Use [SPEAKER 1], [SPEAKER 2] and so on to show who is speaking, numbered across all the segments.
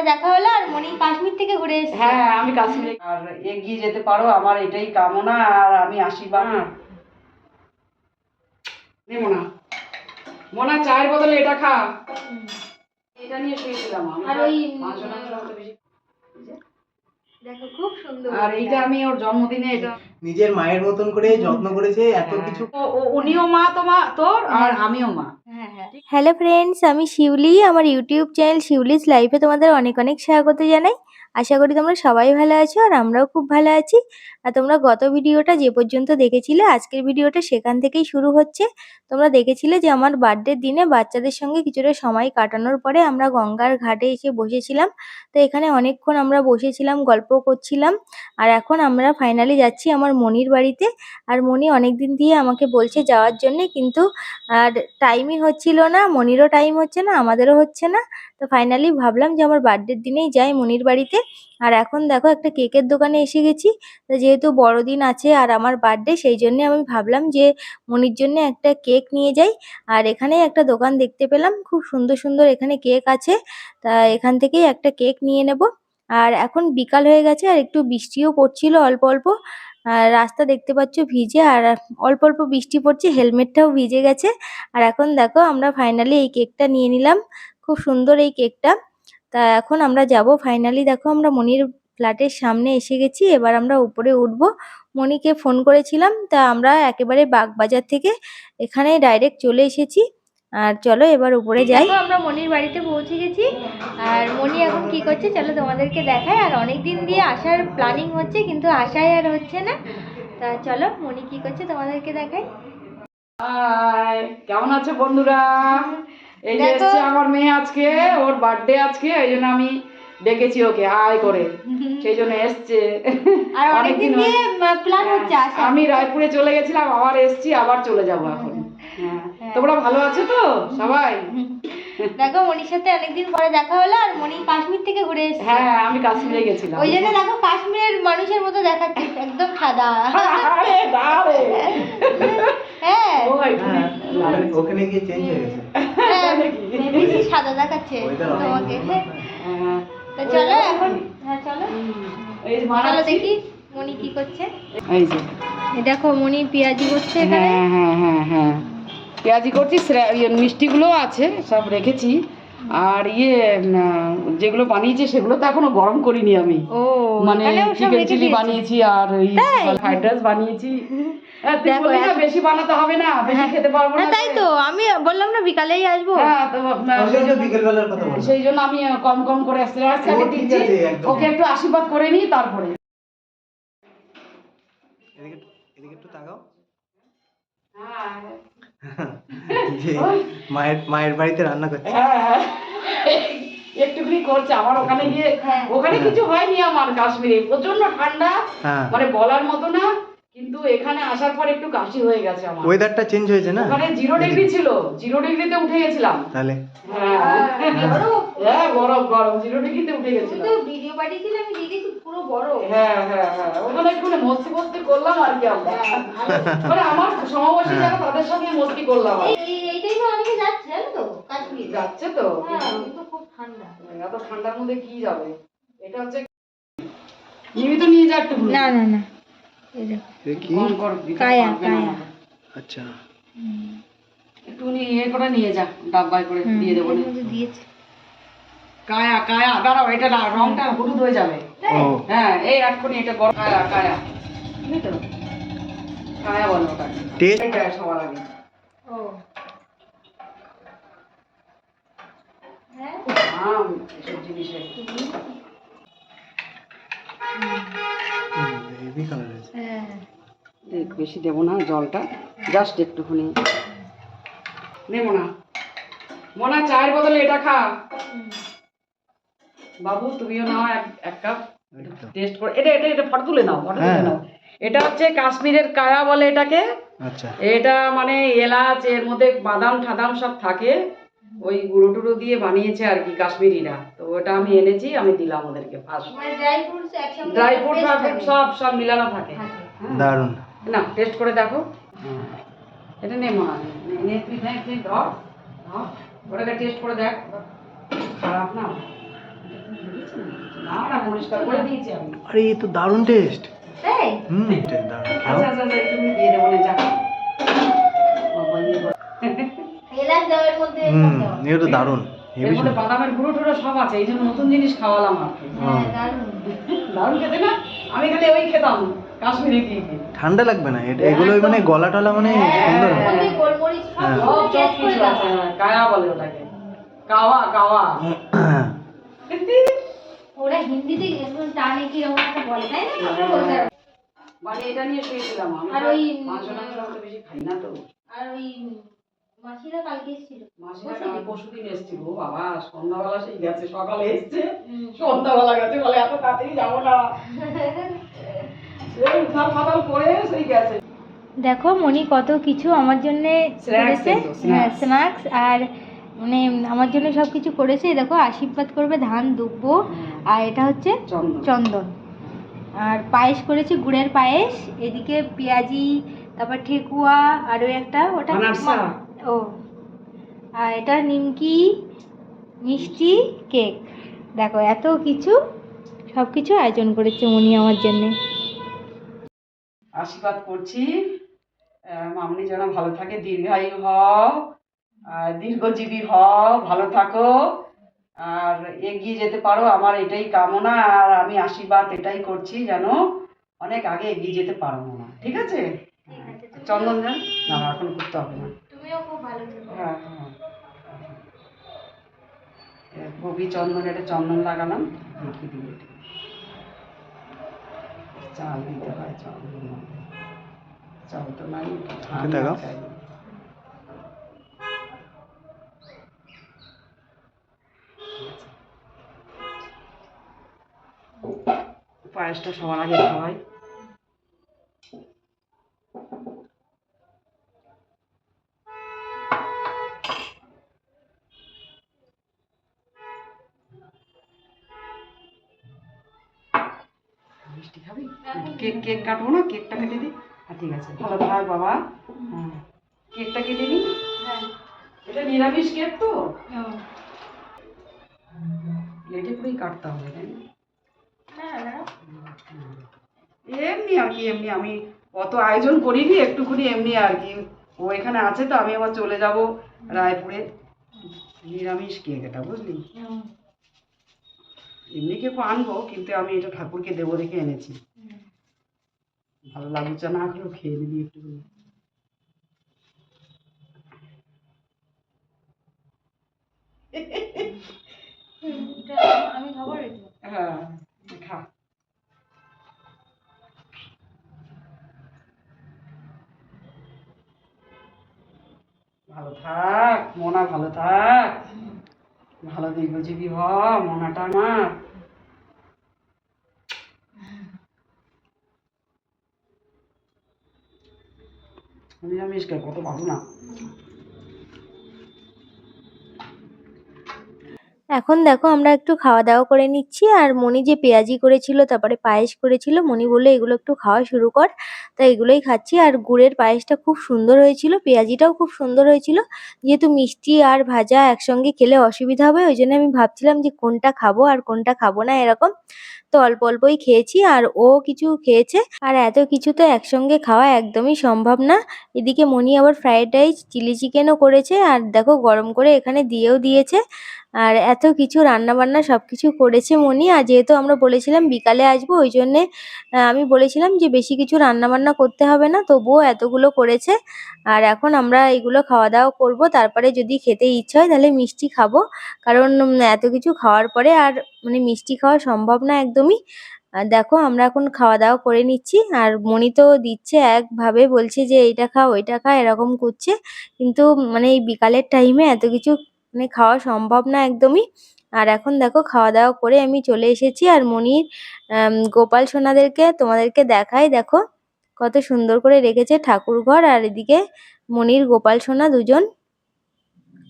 [SPEAKER 1] পরে দেখা হলো আর মনি কাশ্মীর থেকে ঘুরে এসেছে।
[SPEAKER 2] হ্যাঁ আমি কাশ্মীরে। আর এগিয়ে যেতে পারো আমার এটাই কামনা আর আমি আশীর্বাদ নেব না। মোনা চায়ের বদলে এটা খা। এটা নিয়ে শুয়েছিলাম আমি।
[SPEAKER 1] আর ওই,
[SPEAKER 2] মাংস টাংস বেশি-
[SPEAKER 1] দেখো খুব সুন্দর।
[SPEAKER 2] আর এইটা আমি ওর জন্মদিনে এটা
[SPEAKER 3] নিজের মায়ের মতন করে যত্ন করেছে এত
[SPEAKER 2] হ্যাঁ।
[SPEAKER 3] কিছু
[SPEAKER 2] উনিও মা তোমা তোর আর আমিও মা।
[SPEAKER 1] হ্যাঁ হ্যাঁ হ্যালো ফ্রেন্ডস আমি শিউলি আমার ইউটিউব চ্যানেল শিউলিস লাইফে তোমাদের অনেক অনেক স্বাগত জানাই। আশা করি তোমরা সবাই ভালো আছো আর আমরাও খুব ভালো আছি। আর তোমরা গত ভিডিওটা যে পর্যন্ত দেখেছিলে, আজকের ভিডিওটা সেখান থেকেই শুরু হচ্ছে। তোমরা দেখেছিলে যে আমার বার্থডের দিনে বাচ্চাদের সঙ্গে কিছুটা সময় কাটানোর পরে আমরা গঙ্গার ঘাটে এসে বসেছিলাম। তো এখানে অনেকক্ষণ আমরা বসেছিলাম গল্প করছিলাম। আর এখন আমরা ফাইনালি যাচ্ছি আমার মনির বাড়িতে। আর মনি অনেক দিন দিয়ে আমাকে বলছে যাওয়ার জন্যে, কিন্তু আর টাইমই হচ্ছিল না, মনিরও টাইম হচ্ছে না, আমাদেরও হচ্ছে না। তো ফাইনালি ভাবলাম যে আমার বার্থডের দিনেই যাই মনির বাড়িতে। আর এখন দেখো একটা কেকের দোকানে এসে গেছি। তো যেহেতু বড়দিন আছে আর আমার বার্থডে সেই জন্যে আমি ভাবলাম যে মনির জন্য একটা কেক নিয়ে যাই। আর এখানে একটা দোকান দেখতে পেলাম। খুব সুন্দর সুন্দর এখানে কেক আছে। তা এখান থেকেই একটা কেক নিয়ে নেব। আর এখন বিকাল হয়ে গেছে আর একটু বৃষ্টিও পড়ছিল অল্প অল্প। আর রাস্তা দেখতে পাচ্ছ ভিজে আর অল্প অল্প বৃষ্টি পড়ছে, হেলমেটটাও ভিজে গেছে। আর এখন দেখো আমরা ফাইনালি এই কেকটা নিয়ে নিলাম। খুব সুন্দর এই কেকটা। তা এখন আমরা যাব ফাইনালি দেখো আমরা মনির ফ্ল্যাটের সামনে এসে গেছি এবার আমরা উপরে উঠবো। মনিকে ফোন করেছিলাম তা আমরা একেবারে বাগবাজার থেকে এখানে ডাইরেক্ট চলে এসেছি। আর চলো এবার উপরে যাই। আমরা মনির বাড়িতে পৌঁছে গেছি। আর মনি এখন কি করছে চলো তোমাদেরকে দেখায় আর অনেক দিন দিয়ে আসার প্ল্যানিং হচ্ছে কিন্তু আসাই আর হচ্ছে না। তা চলো মনি কি করছে তোমাদেরকে দেখাই।
[SPEAKER 2] কেমন আছো বন্ধুরা? এই যে। এসছে আমার মেয়ে আজকে ওর বার্থডে আজকে এই জন্য আমি ডেকেছি ওকে হাই করে। সেই জন্য এসছে।
[SPEAKER 1] আর অনেকদিন প্ল্যান হচ্ছে
[SPEAKER 2] আমি রায়পুরে চলে গেছিলাম আবার এসছি আবার চলে যাব এখন। হ্যাঁ। তোমরা ভালো আছো তো? সবাই?
[SPEAKER 1] দেখো মনির সাথে অনেকদিন পরে দেখা হলো আর মনি কাশ্মীর থেকে ঘুরে এসেছে।
[SPEAKER 2] হ্যাঁ আমি কাশ্মীরে গেছিলাম।
[SPEAKER 1] ওই জন্য দেখো কাশ্মীরের মানুষের মতো দেখাচ্ছে একদম সাদা।
[SPEAKER 2] আরে দাঁড়ে
[SPEAKER 1] হ্যাঁ।
[SPEAKER 3] হ্যাঁ, ওখানে গিয়ে চেঞ্জ হয়ে গেছে।
[SPEAKER 1] বেশি সাদা দেখাচ্ছে তোমাকে। তো চলো এখন হ্যাঁ চলো। চলো। দেখি মনি কি করছে।
[SPEAKER 2] এই যে।
[SPEAKER 1] দেখো মনি পেঁয়াজি করছে এখানে।
[SPEAKER 2] হ্যাঁ হ্যাঁ হ্যাঁ হ্যাঁ। পেঁয়াজি করছি মিষ্টিগুলোও ইয়ে মিষ্টিগুলো আছে সব রেখেছি। আর ইয়ে যেগুলো বানিয়েছি সেগুলো তো এখনও গরম করিনি আমি।
[SPEAKER 1] ও
[SPEAKER 2] মানে চিকেন চিলি বানিয়েছি আর এই ফ্রাইড রাইস বানিয়েছি। হ্যাঁ, বেশি বানাতে হবে না বেশি খেতে পারব না
[SPEAKER 1] হ্যাঁ তাই তো। আমি বললাম না বিকালেই আসব।
[SPEAKER 2] হ্যাঁ তো আহ,
[SPEAKER 3] ওই যে বিকেলবেলার কথা বলছি
[SPEAKER 2] সেই জন্য আমি কম কম করে আসতে। ওকে একটু আশীর্বাদ করে নিই তারপরে।
[SPEAKER 3] এদিকে এদিকে একটু তাকাও।
[SPEAKER 2] হ্যাঁ।
[SPEAKER 3] যে মায়ের মায়ের বাড়িতে রান্না করছে।
[SPEAKER 2] হ্যাঁ, হ্যাঁ। একটুখানি করছে আমার ওখানে গিয়ে
[SPEAKER 1] হ্যাঁ।
[SPEAKER 2] ওখানে কিছু হয়নি আমার কাশ্মীরে। প্রচণ্ড ঠান্ডা
[SPEAKER 3] হ্যাঁ।
[SPEAKER 2] মানে বলার মতো না কিন্তু এখানে আসার পর একটু কাশি হয়ে গেছে আমার।
[SPEAKER 3] ওয়েদারটা চেঞ্জ হয়েছে না?
[SPEAKER 2] ওখানে জিরো ডিগ্রি ছিল জিরো ডিগ্রিতে উঠে গেছিলাম।
[SPEAKER 3] তাহলে?
[SPEAKER 2] হ্যাঁ। হ্যাঁ গরম গরম জিরো ডিগ্রিতে উঠে গেছিলাম।
[SPEAKER 1] ভিডিও পাঠিয়েছিলে আমি দেখেছি পুরো বড়।
[SPEAKER 2] হ্যাঁ হ্যাঁ হ্যাঁ ওখানে একটু মস্তি মস্তি করলাম আর কি আমরা। মানে আমার সমবয়সী যারা তাদের সঙ্গে মস্তি করলাম
[SPEAKER 1] এই এই টাইমে অনেকে যাচ্ছে জানো তো কাশ্মীর।
[SPEAKER 2] যাচ্ছে তো।
[SPEAKER 1] হ্যাঁ কিন্তু খুব ঠান্ডা।
[SPEAKER 2] এত ঠান্ডার মধ্যে কি যাবে? এটা হচ্ছে নিবি তো নিয়ে যা একটু
[SPEAKER 1] না না না। এই দেখো কায়া, কায়া।
[SPEAKER 3] আচ্ছা।
[SPEAKER 2] একটু ইয়ে করে নিয়ে যা ডাব্বায় করে দিয়ে দেবো।
[SPEAKER 1] দিয়েছে।
[SPEAKER 2] কায়া কায়া দাঁড়াও এটা না রংটা হলুদ হয়ে যাবে। হ্যাঁ এই এক্ষুনি এটা গরম কায়া কায়া। তো? কায়া বলো ওটা। এটা সবার আগে।
[SPEAKER 1] ও। হ্যাঁ
[SPEAKER 2] আম এসব জিনিসে।
[SPEAKER 1] হ্যাঁ।
[SPEAKER 2] বেশি দেবো না জলটা। জাস্ট একটুখানি। নেব না মোনা। চায়ের বদলে এটা খা। বাবু তুমিও নাও এক এক কাপ টেস্ট করে। এটা এটা এটা ফটো তুলে নাও ফটো তুলে
[SPEAKER 3] হ্যাঁ।
[SPEAKER 2] নাও। এটা হচ্ছে কাশ্মীরের কায়া বলে এটাকে।
[SPEAKER 3] আচ্ছা।
[SPEAKER 2] এটা মানে এলাচ এর মধ্যে বাদাম ঠাদাম সব থাকে। ওই গুঁড়ো টুড়ো দিয়ে বানিয়েছে আর কি কাশ্মীরিরা। তো ওটা আমি এনেছি আমি দিলাম ওদেরকে ফার্স্ট
[SPEAKER 1] মানে ড্রাই ফ্রুটস একসঙ্গে
[SPEAKER 2] ড্রাই ফ্রুট সব সব মিলানো থাকে। হ্যাঁ।
[SPEAKER 3] দারুণ।
[SPEAKER 2] না টেস্ট করে দেখো। এটা নে মা নে- নে তুই নে তুই ধর ধর। ওটাকে টেস্ট করে দেখ। খারাপ না। না পরিষ্কার করে দিয়েছি আমি।
[SPEAKER 3] আরে এ তো দারুণ টেস্ট
[SPEAKER 1] তাই?
[SPEAKER 3] হুম taste দারুণ।
[SPEAKER 2] আচ্ছা আচ্ছা আচ্ছা দিয়ে দেবো না যা বাবা, করো।
[SPEAKER 1] এলাচ দেওয়ার মধ্যে
[SPEAKER 3] হুম এটা দারুণ
[SPEAKER 2] এর মধ্যে বাদামের গুঁড়ো টুড়ো সব আছে এই জন্য নতুন জিনিস খাওয়ালাম আর
[SPEAKER 1] হ্যাঁ দারুণ।
[SPEAKER 2] দারুণ খেতে না? আমি খালি ওই খেতাম কাশ্মীরি গিয়ে
[SPEAKER 3] ঠান্ডা লাগবে না? এটা এগুলোই মানে গলা টলা মানে সুন্দর
[SPEAKER 1] সব
[SPEAKER 3] হ্যাঁ।
[SPEAKER 1] কিছু।
[SPEAKER 2] আছে হ্যাঁ, কায়া বলে ওটাকে। কাওয়া কাওয়া।
[SPEAKER 1] ওরা হিন্দিতে টানে কি রকম একটা বলে তাই না? আমরা বলতে
[SPEAKER 2] মানে এটা নিয়ে শুয়েছিলাম
[SPEAKER 1] আর ওই,
[SPEAKER 2] মাংস অত বেশি খাই না তো।
[SPEAKER 1] আর ওই মাসিরা কালকে এসেছিল।
[SPEAKER 2] মাসিরা কাল পরশুদিন এসছিল। বাবা সন্ধ্যাবেলা সেই গেছে সকালে এসছে। সন্ধ্যাবেলা গেছে বলে এত তাড়াতাড়ি যাব না। সেই উথাল পাতাল করে সেই গেছে।
[SPEAKER 1] দেখো মনি কত কিছু আমার জন্য. স্ন্যাক্স আর মানে আমার জন্য সব কিছু করেছে দেখো আশীর্বাদ করবে ধান দুব্বো আর এটা হচ্ছে
[SPEAKER 2] চন্দন।
[SPEAKER 1] আর পায়েস করেছি গুড়ের পায়েস এদিকে পেঁয়াজি তারপর ঠেকুয়া আর ওই একটা ওটা ও। আর এটা নিমকি মিষ্টি কেক। দেখো এত কিছু সব কিছু আয়োজন করেছে উনি আমার জন্যে।
[SPEAKER 2] আশীর্বাদ করছি। মামনি যেন ভালো থাকে দীর্ঘায়ু হও। দীর্ঘজীবী হও ভালো থাকো। আর এগিয়ে যেতে পারো আমার এটাই কামনা আর আমি আশীর্বাদ এটাই করছি যেন অনেক আগে এগিয়ে যেতে পারো না ঠিক আছে? চন্দন যান। না না, এখন করতে হবে না।
[SPEAKER 1] তুমিও খুব ভালো থেকো।
[SPEAKER 2] হ্যাঁ হ্যাঁ এ, কবি চন্দন এটা চন্দন লাগালাম দেখি দিই এটা। চাল দিতে হয় চাল। চাল তো নাই পায়েসটা সবার আগে খাওয়াই মিষ্টি খাবি? কেক কেক কাটবো না? কেকটা কেটে দিই? হ্যাঁ ঠিক আছে। ভালো থাক বাবা। হ্যাঁ। কেকটা কেটে নিই?
[SPEAKER 1] হ্যাঁ।
[SPEAKER 2] এটা নিরামিষ কেক তো। প্লেটে করেই কাটতে হবে তাই? না,
[SPEAKER 1] না, না।
[SPEAKER 2] এমনি আর কি এমনি আমি অত আয়োজন করিনি একটুখানি এমনি আর কি। ও এখানে আছে তো আমি আবার চলে যাব রায়পুরে। নিরামিষ কেক এটা বুঝলি। এমনি কেক আনব কিন্তু আমি এটা ঠাকুরকে দেবো দেখে এনেছি। ভালো লাগছে না হলেও খেয়ে নিবি একটু
[SPEAKER 1] এটা আমি খাব
[SPEAKER 2] হ্যাঁ। ভালো থাক মোনা ভালো থাক। ভালো দীর্ঘজীবী হ মোনাটা আমার নিরামিষ কত ভালো না।
[SPEAKER 1] এখন দেখো আমরা একটু খাওয়া দাওয়া করে নিচ্ছি। আর মনি যে পেঁয়াজি করেছিল, তারপরে পায়েস করেছিল, মনি বলল এগুলো একটু খাওয়া শুরু কর। তাই এগুলোই খাচ্ছি। আর গুড়ের পায়েসটা খুব সুন্দর হয়েছিল, পেঁয়াজিটাও খুব সুন্দর হয়েছিল। যেহেতু মিষ্টি আর ভাজা একসঙ্গে খেলে অসুবিধা হবে, ওই জন্য আমি ভাবছিলাম যে কোনটা খাব আর কোনটা খাব না এরকম। তো অল্প অল্পই খেয়েছি আর ও কিছু খেয়েছে। আর এত কিছু তো একসঙ্গে খাওয়া একদমই সম্ভব না। এদিকে মনি আবার ফ্রায়েড রাইস, চিলি চিকেনও করেছে। আর দেখো গরম করে এখানে দিয়েও দিয়েছে। আর এত কিছু রান্নাবান্না সব কিছু করেছে মনি। আর যেহেতু আমরা বলেছিলাম বিকালে আসব, ওই জন্যে আমি বলেছিলাম যে বেশি কিছু রান্নাবান্না করতে হবে না, তবুও এতগুলো করেছে। আর এখন আমরা এগুলো খাওয়া দাওয়া করব। তারপরে যদি খেতে ইচ্ছা হয় তাহলে মিষ্টি খাব। কারণ এত কিছু খাওয়ার পরে আর মানে মিষ্টি খাওয়া সম্ভব না একদমই। আর দেখো, আমরা এখন খাওয়া দাওয়া করে নিচ্ছি। আর মনি তো দিচ্ছে একভাবে, বলছে যে এইটা খা ওইটা খা, এরকম করছে। কিন্তু মানে এই বিকালের টাইমে এত কিছু মানে খাওয়া সম্ভব না একদমই। আর এখন দেখো খাওয়া দাওয়া করে আমি চলে এসেছি আর মনির গোপাল সোনাদেরকে তোমাদেরকে দেখাই। দেখো কত সুন্দর করে রেখেছে ঠাকুর ঘর আর এদিকে মনির, গোপাল সোনা দুজন।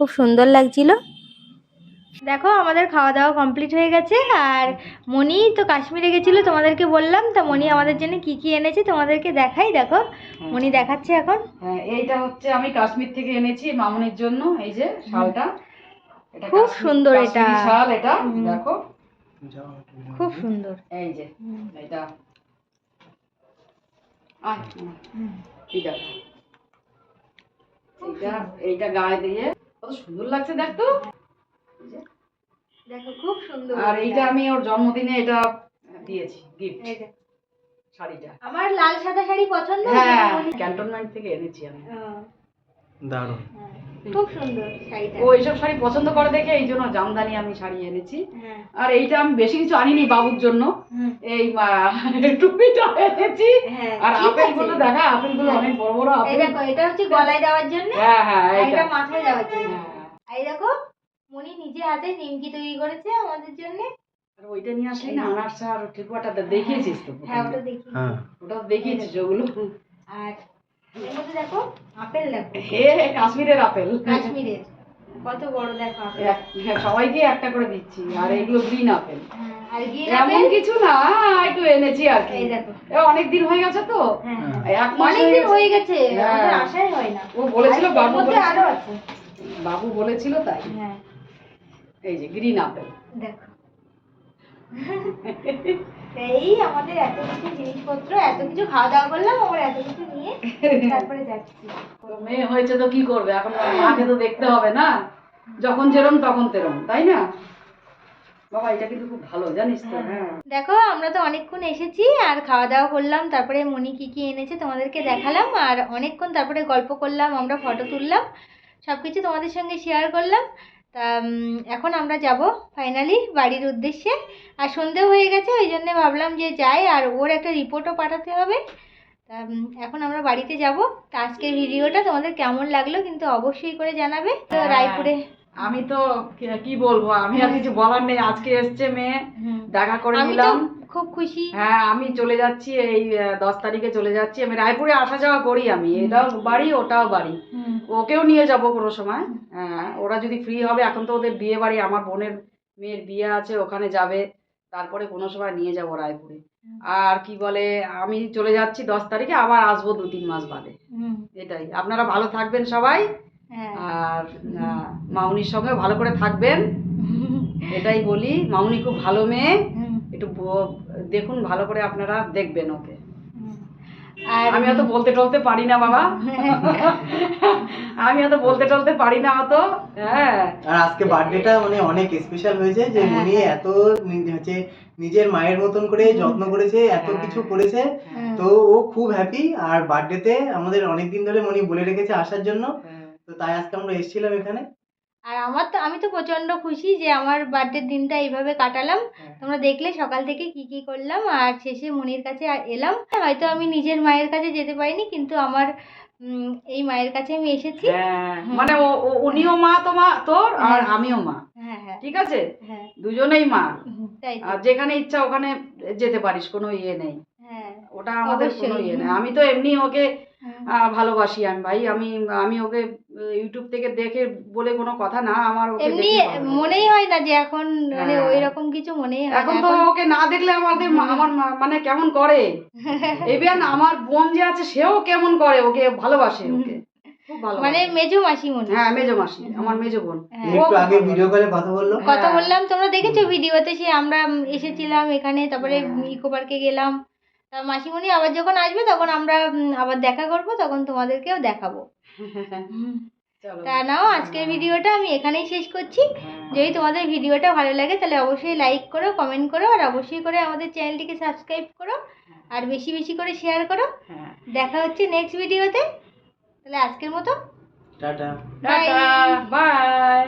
[SPEAKER 1] খুব সুন্দর লাগছিল। দেখো আমাদের খাওয়া দাওয়া কমপ্লিট হয়ে গেছে। আর মনি তো কাশ্মীরে গেছিল তোমাদেরকে বললাম। তা মনি আমাদের জন্য কি কি এনেছে তোমাদেরকে দেখাই দেখো। মনি দেখাচ্ছে এখন।
[SPEAKER 2] হ্যাঁ এইটা হচ্ছে আমি কাশ্মীর থেকে এনেছি মামুনির জন্য এই যে শালটা। এটা
[SPEAKER 1] খুব সুন্দর এটা।
[SPEAKER 2] শাল এটা দেখো।
[SPEAKER 1] খুব সুন্দর।
[SPEAKER 2] এই যে এটা। এইটা। এইটা গায়ে দিয়ে। কত সুন্দর লাগছে দেখ
[SPEAKER 1] দেখো খুব সুন্দর
[SPEAKER 2] আর এইটা আমি ওর জন্মদিনে এটা দিয়েছি গিফট শাড়িটা।
[SPEAKER 1] আমার লাল সাদা শাড়ি পছন্দ
[SPEAKER 2] হ্যাঁ ক্যান্টনমেন্ট থেকে এনেছি আমি।
[SPEAKER 3] দারুণ।
[SPEAKER 1] হ্যাঁ, খুব সুন্দর শাড়িটা।
[SPEAKER 2] ও এইসব শাড়ি পছন্দ করে দেখে এই জন্য জামদানি আমি শাড়ি এনেছি।
[SPEAKER 1] হ্যাঁ।
[SPEAKER 2] আর এইটা আমি বেশি কিছু আনিনি বাবুর জন্য। এই টুপিটা এনেছি।
[SPEAKER 1] হ্যাঁ
[SPEAKER 2] আর
[SPEAKER 1] ঠিক
[SPEAKER 2] আপেলগুলো দেখা আপেলগুলো অনেক বড় বড় আপেল।
[SPEAKER 1] এটা হচ্ছে গলায় দেওয়ার জন্য
[SPEAKER 2] হ্যাঁ হ্যাঁ
[SPEAKER 1] এটা মাথায় দেওয়ার জন্য।
[SPEAKER 2] হ্যাঁ।
[SPEAKER 1] এই দেখো মনি নিজে হাতে নিমকি তৈরি করেছে আমাদের জন্য।
[SPEAKER 2] আর ওইটা নিয়ে আসলি না আনারস আর ঠেকুয়াটা তো দেখিয়েছিস তো
[SPEAKER 1] হ্যাঁ ওটা দেখি
[SPEAKER 3] হ্যাঁ।
[SPEAKER 2] ওটা দেখিয়েছিস ওগুলো?
[SPEAKER 1] আর এর মধ্যে দেখো আপেল দেখো।
[SPEAKER 2] হে কাশ্মীরের আপেল।
[SPEAKER 1] কাশ্মীরের। কত বড় দেখো আপেল।
[SPEAKER 2] হ্যাঁ, সবাইকে একটা করে দিচ্ছি আর এগুলো গ্রিন আপেল।
[SPEAKER 1] হ্যাঁ, আর
[SPEAKER 2] এমন কিছু না একটু এনেছি আর কি।
[SPEAKER 1] এই
[SPEAKER 2] অনেক দিন হয়ে গেছে তো?
[SPEAKER 1] হ্যাঁ।
[SPEAKER 2] এক মাস
[SPEAKER 1] অনেকদিন হয়ে গেছে। আশাই হয়। না।
[SPEAKER 2] ও বলেছিল বাবু বলেছিল।
[SPEAKER 1] আরও আছে।
[SPEAKER 2] বাবু বলেছিল তাই।
[SPEAKER 1] হ্যাঁ।
[SPEAKER 2] এই যে গ্রিন আপেল
[SPEAKER 1] দেখো। এই আমাদের এত কিছু জিনিসপত্র এত কিছু খাওয়া দাওয়া করলাম আবার এত কিছু নিয়ে তারপরে যাচ্ছি।
[SPEAKER 2] মেয়ে হয়েছে তো কি করবে? এখন মাকে তো দেখতে হবে না। যখন যেরম তখন তেরম তাই না? বাবা এটা কিন্তু খুব ভালো জানিস তো হ্যাঁ।
[SPEAKER 1] দেখো আমরা তো অনেকক্ষণ এসেছি আর খাওয়া দাওয়া করলাম তারপরে মনি কি কি এনেছে তোমাদেরকে দেখালাম আর অনেকক্ষণ তারপরে গল্প করলাম আমরা ফটো তুললাম সব কিছু তোমাদের সঙ্গে শেয়ার করলাম। তা এখন আমরা যাব ফাইনালি বাড়ির উদ্দেশ্যে। আর সন্ধেও হয়ে গেছে ওই জন্য ভাবলাম যে যাই আর ওর একটা রিপোর্টও পাঠাতে হবে। তা এখন আমরা বাড়িতে যাব। তা আজকের ভিডিওটা তোমাদের কেমন লাগল কিন্তু অবশ্যই করে জানাবে। তো
[SPEAKER 2] হ্যাঁ।
[SPEAKER 1] রায়পুরে
[SPEAKER 2] আমি তো কি- বলব? আমি আর কিছু বলার নেই। আজকে এসছে মেয়ে। দেখা করে নিলাম।
[SPEAKER 1] খুব খুশি।
[SPEAKER 2] হ্যাঁ আমি চলে যাচ্ছি এই দশ তারিখে চলে যাচ্ছি। আমি রায়পুরে আসা যাওয়া করি আমি। এটাও বাড়ি ওটাও বাড়ি। ওকেও নিয়ে যাব কোনো সময়। হ্যাঁ ওরা যদি ফ্রি হবে এখন তো ওদের বিয়ে বাড়ি আমার বোনের মেয়ের বিয়ে আছে ওখানে যাবে। তারপরে কোনো সময় নিয়ে যাব রায়পুরে। আর কি বলে আমি চলে যাচ্ছি দশ তারিখে আবার আসব দু তিন মাস বাদে। এটাই। আপনারা ভালো থাকবেন সবাই।
[SPEAKER 1] হ্যাঁ।
[SPEAKER 2] আর মামুনির সঙ্গে ভালো করে থাকবেন। এটাই বলি মামুনি খুব ভালো মেয়ে। একটু দেখুন ভালো করে আপনারা দেখবেন ওকে।
[SPEAKER 1] আর
[SPEAKER 2] আমি অত বলতে টলতে পারি না বাবা। আমি অত বলতে টলতে পারি না অত। হ্যাঁ।
[SPEAKER 3] আর আজকে বার্থডেটা মানে অনেক স্পেশাল হয়েছে যে
[SPEAKER 1] হ্যাঁ,
[SPEAKER 3] উনি এত হচ্ছে নিজের মায়ের মতন করে যত্ন করেছে এত
[SPEAKER 2] হ্যাঁ।
[SPEAKER 3] কিছু করেছে। তো ও খুব হ্যাপি আর বার্থডেতে আমাদের অনেক দিন ধরে মনি বলে রেখেছে আসার জন্য।
[SPEAKER 2] হ্যাঁ।
[SPEAKER 3] তো তাই আজকে আমরা এসেছিলাম এখানে।
[SPEAKER 1] আর আমার তো আমি তো প্রচণ্ড খুশি যে আমার বার্থডের দিনটা এইভাবে কাটালাম।
[SPEAKER 3] হ্যাঁ।
[SPEAKER 1] তোমরা দেখলে সকাল থেকে কি কি করলাম আর শেষে মনির কাছে এলাম। হয়তো আমি নিজের মায়ের কাছে যেতে পারিনি কিন্তু আমার এই মায়ের কাছে আমি এসেছি।
[SPEAKER 2] হ্যাঁ, মানে উনিও মা তোমা তোর আর
[SPEAKER 1] হ্যাঁ।
[SPEAKER 2] আমিও মা। ঠিক আছে?
[SPEAKER 1] হ্যাঁ।
[SPEAKER 2] দুজনেই মা।
[SPEAKER 1] তাই
[SPEAKER 2] আর যেখানে ইচ্ছা ওখানে যেতে পারিস কোনো ইয়ে নেই। ওটা আমাদের কোনো ইয়ে নেই। আমি তো এমনি ওকে ভালোবাসি আমি ভাই। আমি আমি ওকে ইউটিউব থেকে দেখে বলে কোনো কথা না আমার ওকে
[SPEAKER 1] এমনি
[SPEAKER 2] ভালো লাগে।
[SPEAKER 1] মনেই হয় না যে এখন মানে
[SPEAKER 2] হ্যাঁ।
[SPEAKER 1] ওই রকম কিছু মনেই হয় না।
[SPEAKER 2] এখন তো ওকে না দেখলে আমাদের মা- আমার মা- মানে কেমন করে? এবার আমার বোন যে আছে সেও কেমন করে? ওকে ভালোবাসে ওকে।
[SPEAKER 1] মানে মেজো মাসি মনে
[SPEAKER 2] হ্যাঁ। মেজো মাসি আমার মেজো বোন।
[SPEAKER 1] হ্যাঁ।
[SPEAKER 3] একটু আগে ভিডিও কলে কথা বলল।
[SPEAKER 1] কথা
[SPEAKER 2] হ্যাঁ।
[SPEAKER 1] বললাম তোমরা দেখেছ ভিডিওতে সে আমরা এসেছিলাম এখানে তারপরে। ইকো পার্কে গেলাম। মাসিমণি আবার যখন আসবে তখন আমরা আবার দেখা করব তখন তোমাদেরকেও দেখাবো। তা নাও আজকের ভিডিওটা আমি এখানেই শেষ করছি।
[SPEAKER 2] হ্যাঁ।
[SPEAKER 1] যদি তোমাদের ভিডিওটা ভালো লাগে তাহলে অবশ্যই লাইক করো কমেন্ট করো আর অবশ্যই করে আমাদের চ্যানেলটিকে সাবস্ক্রাইব করো আর বেশি বেশি করে শেয়ার করো।
[SPEAKER 2] হ্যাঁ।
[SPEAKER 1] দেখা হচ্ছে নেক্সট ভিডিওতে তাহলে আজকের মতো.
[SPEAKER 2] টাটা। বাই